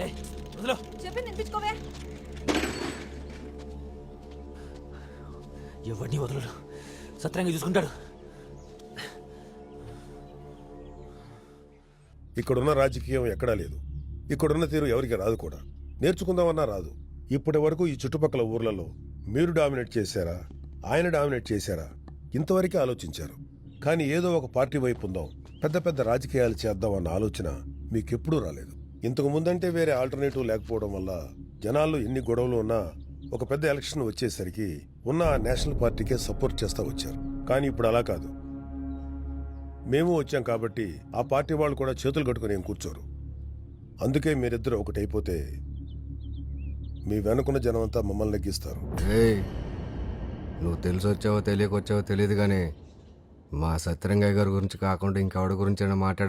చెప్పింది వినిపించుకోవే ఎవరిని వదలడు సత్రంగా చూసుకుంటాడు. ఇక్కడున్న రాజకీయం ఎక్కడా లేదు. ఇక్కడున్న తీరు ఎవరికి రాదు కూడా. నేర్చుకుందామన్నా రాదు. ఇప్పటి వరకు ఈ చుట్టుపక్కల ఊర్లలో మీరు డామినేట్ చేశారా? ఆయన డామినేట్ చేశారా? ఇంతవరకే ఆలోచించారు. కానీ ఏదో ఒక పార్టీ వైపు ఉందాం. పెద్ద పెద్ద రాజకీయాలు చేద్దాం అన్న ఆలోచన మీకెప్పుడూ రాలేదు. ఇంతకు ముందంటే వేరే ఆల్టర్నేటివ్ లేకపోవడం వల్ల జనాల్లో ఎన్ని గొడవలు ఉన్నా ఒక పెద్ద ఎలక్షన్ వచ్చేసరికి ఉన్న ఆ నేషనల్ పార్టీకే సపోర్ట్ చేస్తా వచ్చారు. కానీ ఇప్పుడు అలా కాదు. మేము వచ్చాం కాబట్టి ఆ పార్టీ వాళ్ళు కూడా చేతులు కట్టుకుని ఏం కూర్చోరు. అందుకే మీరిద్దరు ఒకటైపోతే మీ వెనుకున్న జనమంతా మమ్మల్ని నెగ్గిస్తారు నువ్వు తెలిసొచ్చావో తెలియకొచ్చావో తెలియదు కానీ మా సత్యరంగయ్య గారి గురించి కాకుండా ఇంకెవడి గురించి మాట్లాడ